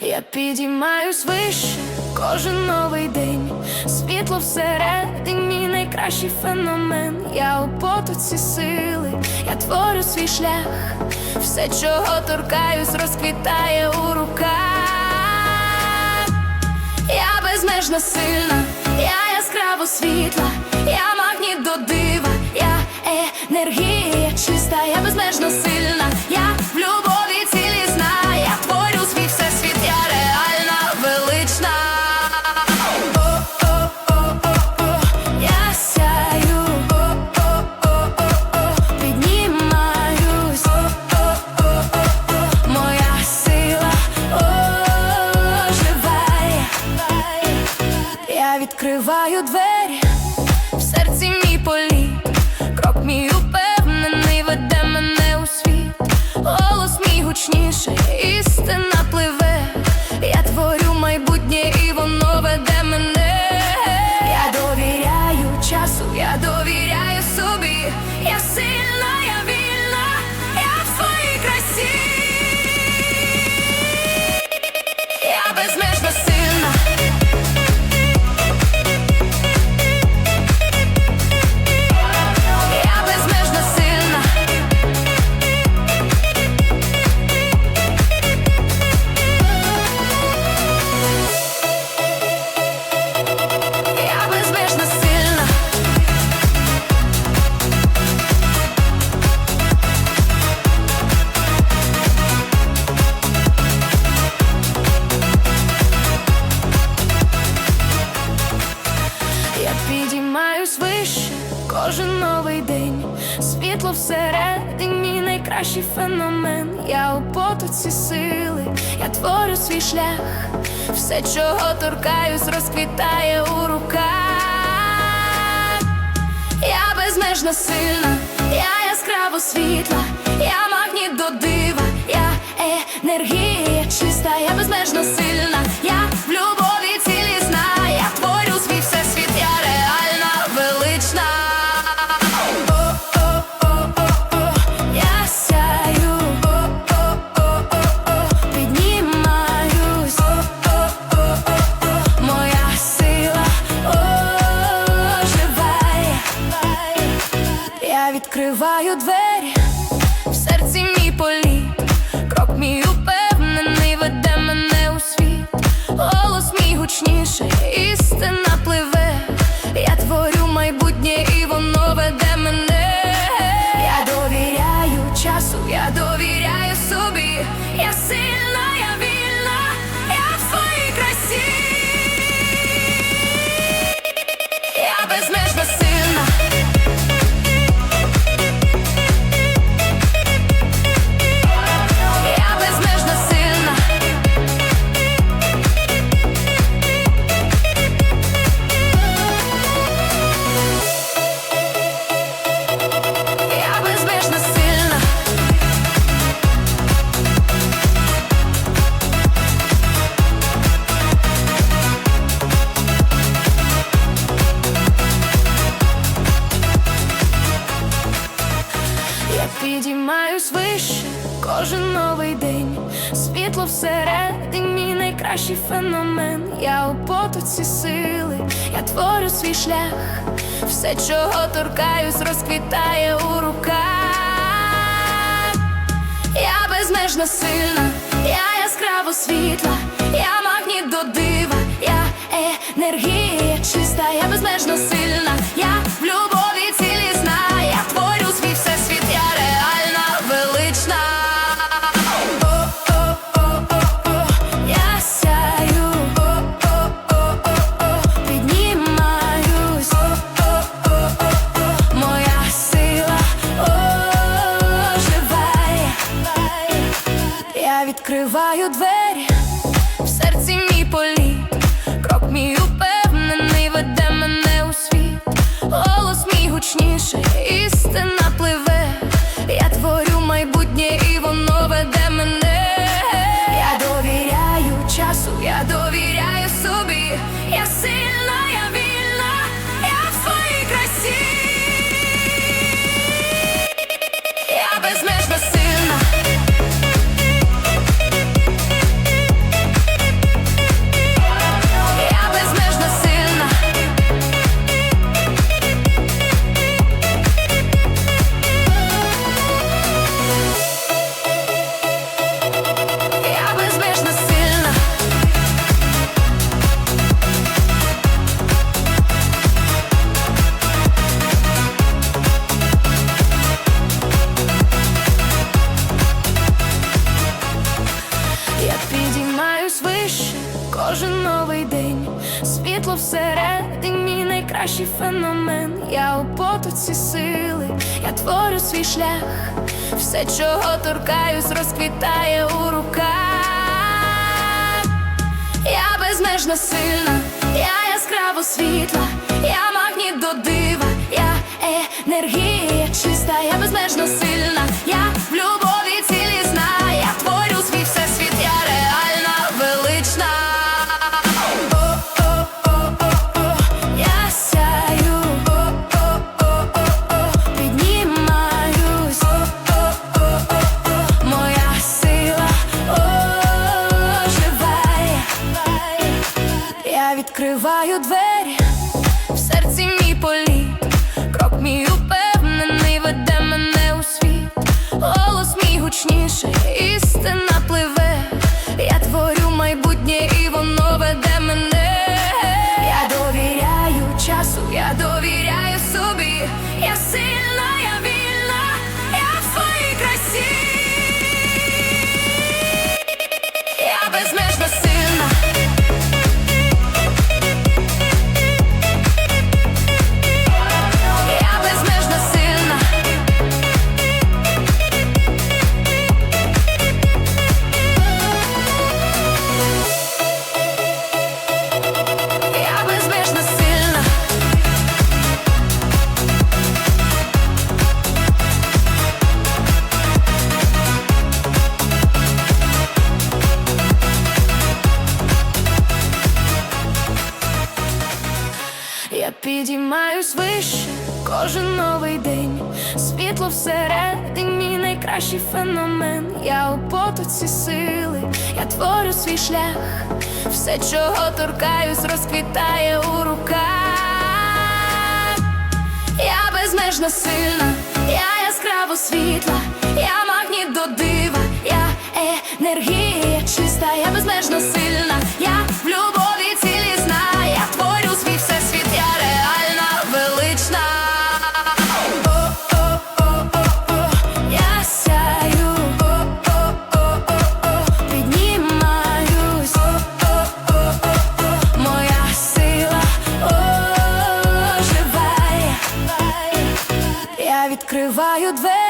Я підіймаюсь вище кожен новий день. Світло всередині найкращий феномен. Я у потоці сили, я творю свій шлях. Все, чого торкаюсь, розквітає у руках. Я безмежно сильна, я яскраво світла, я магніт до дива, я енергія чиста, всередині найкращий феномен. Я у потоці сили, я творю свій шлях. Все, чого торкаюсь, розквітає у руках. Я безмежно сильна, я яскраво світла, я магніт до дива, я енергія чиста, я безмежно сильна, я в любові відкриваю двері. В серці мій політ, крок мій упевнений веде мене у світ, голос мій гучніший, істина пливе. Всередині найкращий феномен. Я у потоці сили, я творю свій шлях. Все, чого торкаюсь, розквітає у руках. Я безмежно сильна, я яскраво світла, відкриваю двері кожен новий день. Світло всередині найкращий феномен. Я у потоці сили, я творю свій шлях. Все, чого торкаюсь, розквітає у руках. Я безмежно сильна, я яскраво світла, я магніт до дива, я енергія чиста, я безмежно сильна, я в підіймаюсь вище кожен новий день. Світло всередині найкращий феномен. Я у потоці сили, я творю свій шлях. Все, чого торкаюсь, розквітає у руках. Я безмежно сильна, я яскраво світла, я магніт до дива, я енергія чиста, я без Закриваю двері.